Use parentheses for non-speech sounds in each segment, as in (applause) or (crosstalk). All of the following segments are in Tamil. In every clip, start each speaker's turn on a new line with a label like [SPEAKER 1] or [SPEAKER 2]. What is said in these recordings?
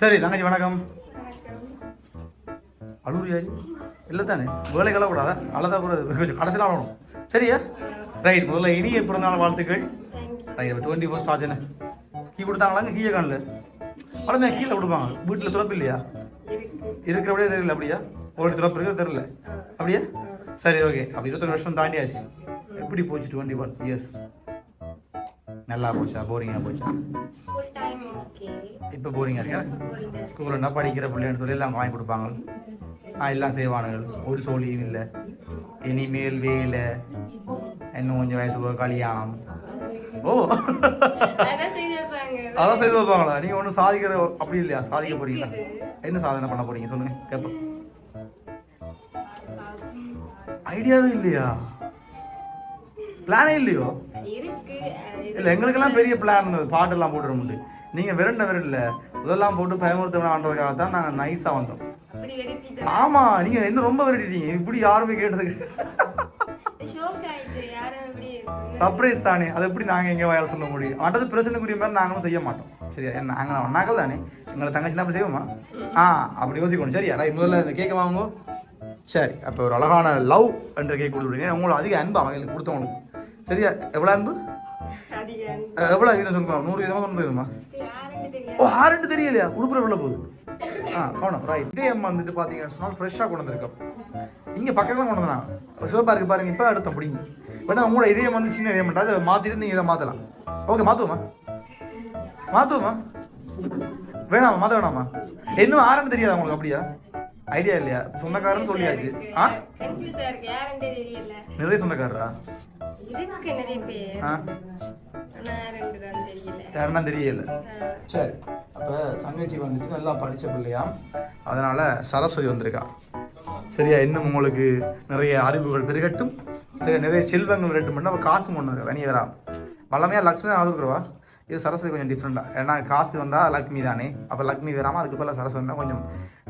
[SPEAKER 1] சரி தங்கச்சி வணக்கம். அழுகுறியா? இல்லை தானே வேலை கலக்கூடாதா அழதா கூடாது கொஞ்சம் கடைசியில் ஆகணும் சரியா? ரைட் முதல்ல இனிய பிறந்தநாள் வாழ்த்துக்கள். ரைட் டுவெண்ட்டி ஃபர்ஸ்ட் ஆச்சுன்னு கீ கொடுத்தாங்களாங்க கீயை காணல. உடனே கீழே கொடுப்பாங்க. வீட்டில் துறப்பு இல்லையா? இருக்கிறபடியே தெரியல அப்படியா? ஒரு துறப்பு இருக்கிறது தெரியல. அப்படியா? சரி ஓகே அப்போ இருபத்தொரு வருஷம் தாண்டியாச்சு. எப்படி போச்சு டுவெண்ட்டி ஒன் இயர்ஸ் நல்லா போச்சா? போரிங்காக போச்சா? இப்போ போரிங்காக இருக்கா? ஸ்கூலில் படிக்கிற பிள்ளைன்னு சொல்லி எல்லாம் வாங்கி கொடுப்பாங்க. எல்லாம் செய்வானுங்கள் ஒரு சோழியும் இல்லை. இனிமேல் வேலை. இன்னும் கொஞ்சம் வயசு போக கல்யாணம். ஓ.
[SPEAKER 2] அதான்
[SPEAKER 1] செய்து வைப்பாங்களா? நீங்கள் ஒன்றும் சாதிக்கிற அப்படி இல்லையா? சாதிக்க போறீங்களா? என்ன சாதனை பண்ண போறீங்க? சொல்லுங்க கேட்போம் ஐடியாவே இல்லையா? பிளானே இல்லையோ? இல்லை எங்களுக்கெல்லாம் பெரிய பிளான் இருந்தது. பாட்டெல்லாம் போட்டுற முடியும் நீங்கள் விரண்ட விரண்டல இதெல்லாம் போட்டு பயமுறுத்த ஆண்டதுக்காக தான் நாங்கள் நைஸாக வந்தோம்.
[SPEAKER 2] அப்படி
[SPEAKER 1] ஆமாம் நீங்கள் இன்னும் ரொம்ப விரட்டிட்டீங்க. இப்படி யாருமே கேட்டது
[SPEAKER 2] அப்படி
[SPEAKER 1] சர்ப்ரைஸ் தானே. அதை எப்படி நாங்கள் எங்கே வாயால் சொல்ல முடியும்? அடுத்தது பிரச்சனைக்குரிய மாதிரி நாங்களும் செய்ய மாட்டோம். சரியா? என்ன நாங்கள் ஒன்னாக்கள் தானே. எங்களை தங்கச்சி தான் செய்வோமா? ஆ அப்படி யோசிக்கணும். சரியா? ரைட் முதல்ல இந்த கேட்க வாங்குங்கோ. சரி அப்போ ஒரு அழகான லவ் என்ற கேக் கொடுத்துருக்கீங்க. உங்களுக்கு அதிக அன்பு அவங்களுக்கு கொடுத்தவங்களுக்கு சரியா? எவ்வளோ அன்பு? எவ்வளோ வீதம் சொல்லுமா நூறு வீதமா தொண்ணூறு வீதமா ஓ ஆறுண்டு தெரியலையா? உடுப்புற உள்ள போகுது. ஆ போனோம் ரைட் இதே அம்மா வந்துட்டு பார்த்தீங்கன்னு சொன்னால் ஃப்ரெஷ்ஷாக கொண்டு வந்திருக்கோம். இங்கே பக்கத்தில் கொண்டு வந்தாங்க சிவப்பா இருக்கு பாருங்க இப்போ அடுத்த பிடிங்க. வேணா உங்களோட இதயம் வந்து சின்ன இதயம் அதை மாற்றிட்டு நீங்கள் இதை மாற்றலாம் ஓகே மாற்றுவோமா மாற்றுவோமா வேணாமா மாற்ற வேணாமா? இன்னும் ஆரண்டு தெரியாதா உங்களுக்கு அப்படியா? ஐடியா இல்லையா? சொந்தக்காரன்னு சொல்லியாச்சு. ஆ? நிறைய சொந்தக்காரரா?
[SPEAKER 2] இருக்கு தான்
[SPEAKER 1] யாருன்னா தெரியல. சரி அப்போ தங்கச்சி வந்துட்டு நல்லா படித்த பிள்ளையாம் அதனால் சரஸ்வதி வந்திருக்கா. சரியா இன்னும் உங்களுக்கு நிறைய அறிவுகள் பெருகட்டும். சரி நிறைய செல்வங்கள் ரெட்டும் பண்ணால் அவள் காசு ஒன்று தனி வரா. வளமையாக லக்ஷ்மி ஆகுறவா? இது சரஸ்வதி கொஞ்சம் டிஃப்ரெண்ட்டாக ஏன்னா காசு வந்தால் லக்ஷ்மி தானே. அப்போ லக்ஷ்மி வராமல் அதுக்கு பதிலாக சரஸ்வதி தான் கொஞ்சம்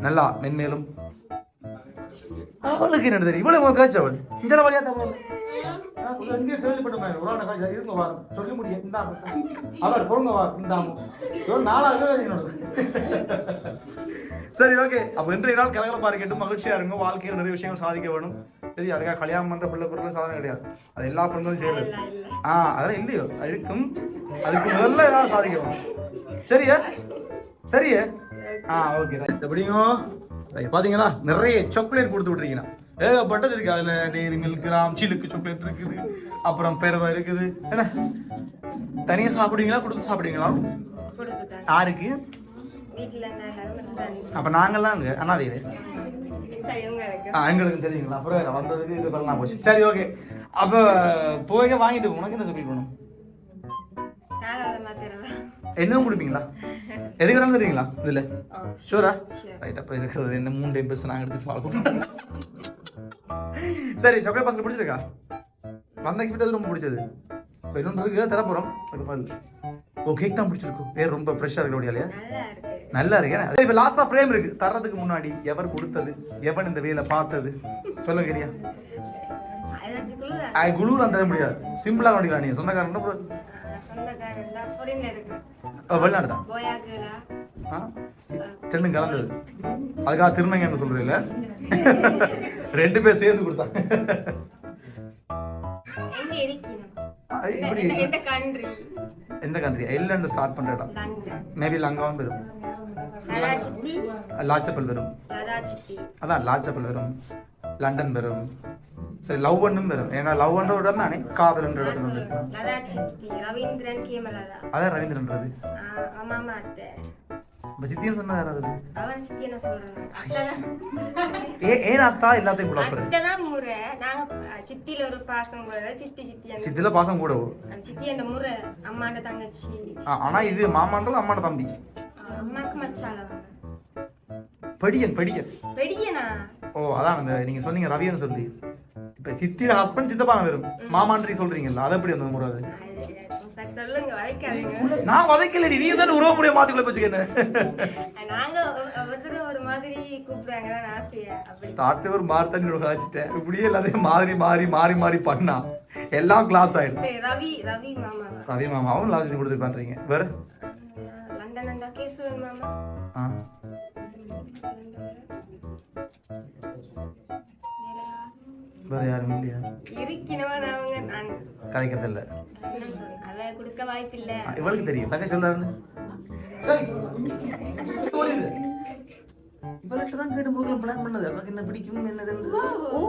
[SPEAKER 1] நல்லா மென்மேலும். அவளுக்கு என்ன தெரியும். இவ்வளவு காய்ச்சி அவள் இந்த வழியா தமிழ் எங்கே கேள்விப்பட்ட காய்ச்சல் இருங்க வா சொல்லி முடியும் இந்தாங்க அவர் பொருங்க வா இந்தாங்க ஒரு நாலாவது சரி ஓகே அப்போ இன்றைய நாள் கலகலப்பா இருக்கட்டும் மகிழ்ச்சியா இருங்க. வாழ்க்கையில் நிறைய விஷயங்கள் சாதிக்க வேணும். சரி அதுக்காக கல்யாணம் பண்ற பிள்ளை பிறகு சாதனை கிடையாது. அது எல்லா பெண்களும் செய்யறது. ஆ அதெல்லாம் இல்லையோ? அதுக்கும் அதுக்கு முதல்ல ஏதாவது சாதிக்க வேணும். சரியா? சரியா? ஆ ஓகே எப்படிங்க? ரைட் பாத்தீங்களா? நிறைய சாக்லேட் கொடுத்து விட்டுருக்கீங்க. ஏகப்பட்டது இருக்கு. அதுல டெய்ரி மில்க் ராம் சிலுக்கு சாக்லேட் இருக்குது. அப்புறம் ஃபெரவா இருக்குது. என்ன? தனியா சாப்பிடுவீங்களா? கொடுத்து சாப்பிடுவீங்களா? யாருக்கு? அப்ப நாங்கெல்லாம் அங்க. ஆ எங்களுக்கு தெரியுங்களா? அப்புறம் வந்ததுக்கு இது பண்ணலாம். போச்சு. சரி ஓகே அப்போ போய் வாங்கிட்டு போ. உனக்கு என்ன சொல்லி
[SPEAKER 2] மாத்திரலாம்
[SPEAKER 1] என்னவும் கொடுப்பீங்களா? எது கிடந்து தெரியுங்களா இதுல? ஷூரா
[SPEAKER 2] sure.
[SPEAKER 1] ரைட் அப்போ இருக்கிறது என்ன? மூணு டைம் பெருசு நாங்கள் எடுத்துட்டு பார்க்கணும் சரி சாக்லேட் பாஸ்கெட் பிடிச்சிருக்கா? வந்த கிஃப்ட் ரொம்ப பிடிச்சது? இப்போ இன்னொன்று இருக்கு தர போகிறோம் ஓ கேக் தான் பிடிச்சிருக்கும். வேறு ரொம்ப ஃப்ரெஷ்ஷாக இருக்க முடியாலையா
[SPEAKER 2] நல்லா இருக்கு.
[SPEAKER 1] நல்லா இருக்கு. இப்போ லாஸ்ட்டாக ஃப்ரேம் இருக்கு. தர்றதுக்கு முன்னாடி எவர் கொடுத்தது? எவன் இந்த வேலை பார்த்தது? சொல்லுங்க ஐ குளூலாம் தர முடியாது. சிம்பிளாக கண்டிக்கலாம் நீங்கள் சொந்தக்காரன் வெளிநாடு தான். ரெண்டும் கலந்தது அதுக்காக திருநங்கைன்னு சொல்றீல்ல? (laughs) ரெண்டு பேர் சேர்ந்து கொடுத்தாங்க இப்படி எந்த கண்ட்ரி ஐர்லாண்டு ஸ்டார்ட் பண்ற இடம் மேபி லங்காவும் வரும். லாச்சப்பல் வரும். அதான் லாச்சப்பல் வரும். லண்டன் வரும். சரி லவ் பண்ணும் வரும். ஏன்னா லவ் ஒரு இடம் தானே? காதல்ன்ற இடத்துல வந்து அதான் ரவீந்திரன்றது. இப்போ சித்தின்னு சொன்னா யாராவது
[SPEAKER 2] அவன் சித்தி என்ன சொல்றாங்க
[SPEAKER 1] ஏ ஏன் அத்தா எல்லாத்தையும் குழப்பற
[SPEAKER 2] அத்தைதான் முறை. நாங்க அஹ், சித்தியில ஒரு பாசம் கூட சித்தி சித்தி
[SPEAKER 1] சித்தில பாசம் கூட
[SPEAKER 2] சித்தி அந்த முறை அம்மாண்ட தங்கச்சி.
[SPEAKER 1] ஆனா இது மாமான்றது அம்மாட தம்பி.
[SPEAKER 2] அம்மாக்கு மச்சால
[SPEAKER 1] படியன் படியன்.
[SPEAKER 2] பெரியனா
[SPEAKER 1] ஓ அதான் அந்த நீங்க சொன்னீங்க ரவின்னு சொல்லி. இப்ப சித்தியோட ஹஸ்பண்ட் சித்தப்பான வரும் மாமான்றி சொல்றீங்கல்ல அது எப்படி அந்த முறை அது
[SPEAKER 2] சொல்லுங்க வளைக்காதீங்க
[SPEAKER 1] நான் வதைக்கலடி நீ தான் உறவு முறைய மாத்திக்கல வச்சுக்கேன்
[SPEAKER 2] நாங்க ஒரு மாதிரி அப்படி
[SPEAKER 1] ஸ்டார்ட் ஒரு மாறு தண்ணி ஒரு காய்ச்சிட்டேன் இப்படியே எல்லாத்தையும் மாறி மாறி மாறி மாறி பண்ணா எல்லாம் கிளாப்ஸ் ஆயிடும்.
[SPEAKER 2] ரவி ரவி மாமா
[SPEAKER 1] ரவி மாமாவும் லாஜி கொடுத்துட்டு பண்றீங்க வேற?
[SPEAKER 2] லண்டன் கேசுவன் மாமா.
[SPEAKER 1] ஆ. வேற யாரும் இல்லையா?
[SPEAKER 2] இருக்கினவன் அவங்க? நான்
[SPEAKER 1] கதைக்கிறது இல்லை
[SPEAKER 2] அவ கொடுக்க வாய்ப்பில்லை.
[SPEAKER 1] இவளுக்கு தெரியும். தங்க சொல்றாருன்னு. இவள்கிட்ட தான் கேட்டு முருகன் பிளான் பண்ணது அவனுக்கு என்ன பிடிக்கும் என்னதுன்னு ஓ.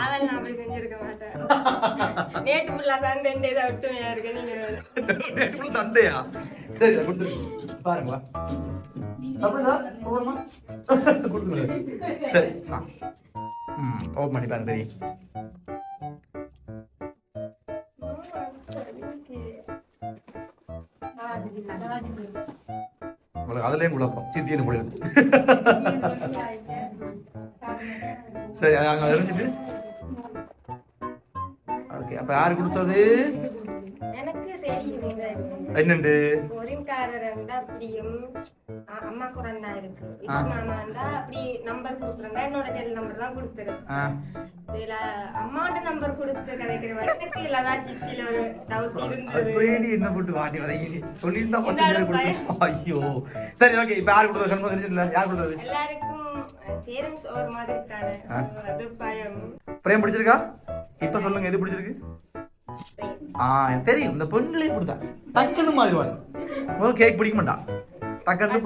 [SPEAKER 2] ஆவல் நான் அப்படி செஞ்சிருக்க மாட்டேன். நேற்று ஃபுல்லா சண்டை இதை ஒட்டுமையா இருக்கு நீங்க
[SPEAKER 1] நேற்று சண்டையா? சரி அதை கொடுத்துரு. பாருங்களா சாப்பிடு சார் போகணுமா கொடுத்துருங்க சரி ஆ ம் ஓப்பன் பண்ணி பாருங்க தெரியும். உங்களுக்கு அதுலேயும் குழப்பம். சித்தின்னு போயிடும். சரி அங்கே எரிஞ்சிட்டு ஓகே அப்போ யார் கொடுத்தது? என்னண்டு?
[SPEAKER 2] அம்மா கூட இருக்கு. அப்படி நம்பர் என்னோட டெல் நம்பர் தான் கொடுத்துருக்கேன். இதுல அம்மாவோட நம்பர் கொடுத்து இல்லாதான் ஒரு டவுட் இருந்தது.
[SPEAKER 1] என்ன போட்டு வாட்டி வதைங்க சொல்லியிருந்தா பத்து ஐயோ. சரி ஓகே இப்போ யார் கொடுத்தது? யார் கொடுத்தது?
[SPEAKER 2] எல்லாருக்கும் பேரண்ட்ஸ் ஒரு மாதிரி தானே அது பயம்.
[SPEAKER 1] பிரேம் பிடிச்சிருக்கா? இப்போ சொல்லுங்க எது பிடிச்சிருக்கு? ஆ எனக்கு தெரியும். இந்த பெண்களே இப்படிதான் டக்குன்னு மாறிவாங்க முதல்ல கேக் பிடிக்க மாட்டான் டக்குன்னு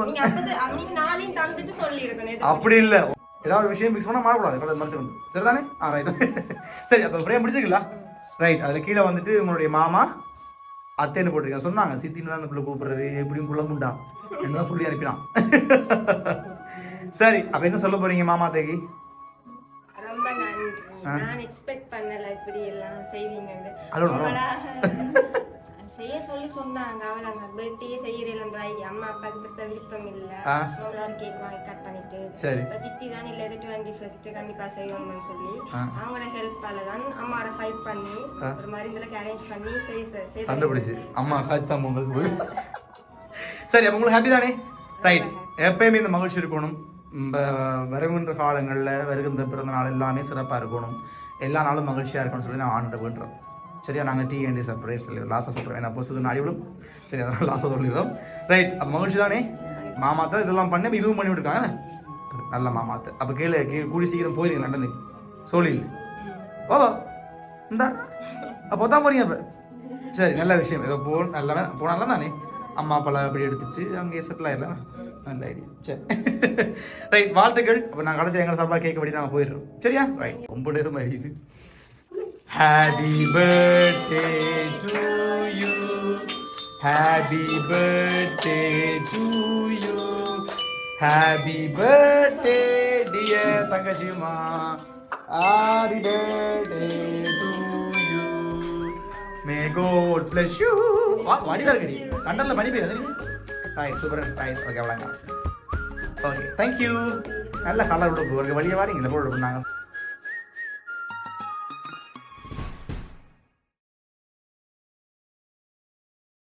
[SPEAKER 1] அப்படி இல்ல. ஏதாவது விஷயம் மிக்ஸ் பண்ணா மாறக்கூடாது. கடை மறைச்சு சரிதானே? ஆ ரைட் சரி அப்போ பிரேம் பிடிச்சிருக்கல ரைட் அதில் கீழே வந்துட்டு உங்களுடைய மாமா அத்தைன்னு போட்டிருக்கேன் சொன்னாங்க சித்தின்னு தான் அந்த பிள்ளை கூப்பிடுறது எப்படியும் குள்ள முண்டா என்னதான் சொல்லி அனுப்பினான் சரி அப்போ என்ன சொல்ல போறீங்க மாமா அத்தைக்கு
[SPEAKER 2] ரொம்ப நன்றி. நான் எக்ஸ்பெக்ட் பண்ணல இப்படி எல்லாம். அவளா? செய்ய சொல்லி சொன்னாங்க. அவள் அந்த பர்த்டே செய்யறேன் அம்மா அப்பாவுக்கு பெருசா விருப்பம் இல்ல. ஒரு கேக் வாங்கி கட் பண்ணிட்டு.
[SPEAKER 1] சரி.
[SPEAKER 2] சித்தி தான் இல்ல இது டுவெண்ட்டி ஃபர்ஸ்ட் கண்டிப்பா செய்யணும்னு சொல்லி. அவங்களோட ஹெல்ப்பால தான் அம்மாவோட ஃபைட் பண்ணி ஒரு மருந்துல அரேஞ்ச் பண்ணி செய் செய்
[SPEAKER 1] சண்டை பிடிச்சு. அம்மா காய்த்தான் உங்களுக்கு சரி அப்போ உங்களுக்கு ஹாப்பி தானே? ரைட் எப்பயுமே இந்த மகிழ்ச்சி இருக்கணும். வருகின்ற காலங்களில் வருகின்ற பிறந்த நாள் எல்லாமே சிறப்பாக இருக்கணும். எல்லா நாளும் மகிழ்ச்சியாக இருக்கணும்னு சொல்லி நான் ஆண்ட வேண்டுறோம். சரியா? நாங்கள் டீ அண்ட் சர்ப்ரைஸ் சொல்லி லாஸ்ட்டாக சொல்கிறோம் ஏன்னா பொசுது அடிவிடும் சரி அதனால் லாஸ்ட்டாக சொல்லிடுறோம். ரைட் அப்போ மகிழ்ச்சி தானே? மாமாத்தான் இதெல்லாம் பண்ணி இதுவும் பண்ணி விட்டுருக்காங்க நல்ல மாமாத்து. அப்போ கீழே கீழே கூடி சீக்கிரம் போயிருங்க நடந்து. சோழியில் ஓ இந்த. அப்போ தான் போறீங்க அப்போ. சரி நல்ல விஷயம். ஏதோ போ நல்ல போனாலும் தானே? அம்மா அப்பாலாம் அப்படி எடுத்துச்சு. அங்கேயே செட்டில் ஆயிடலாம். நல்ல ஐடியா சரி. ரைட் வாழ்த்துக்கள். அப்போ நான் கடைசி எங்களை சார்பாக கேட்க படி நாங்கள் போயிடுறோம். சரியா? ரைட் ரொம்ப நேரம் அறியுது happy birthday to you happy birthday to you happy birthday dear தங்கச்சிமா happy birthday to you may God bless you வா வடி வரக்கடி கண்டல்ல பனி பெய்யுது. தெரியுமா சூப்பர் ரைட் ஓகே அவ்வளோங்க ஓகே தேங்க்யூ நல்ல கலர் விட ஒரு வழியை வாரீங்களா? போட நாங்கள்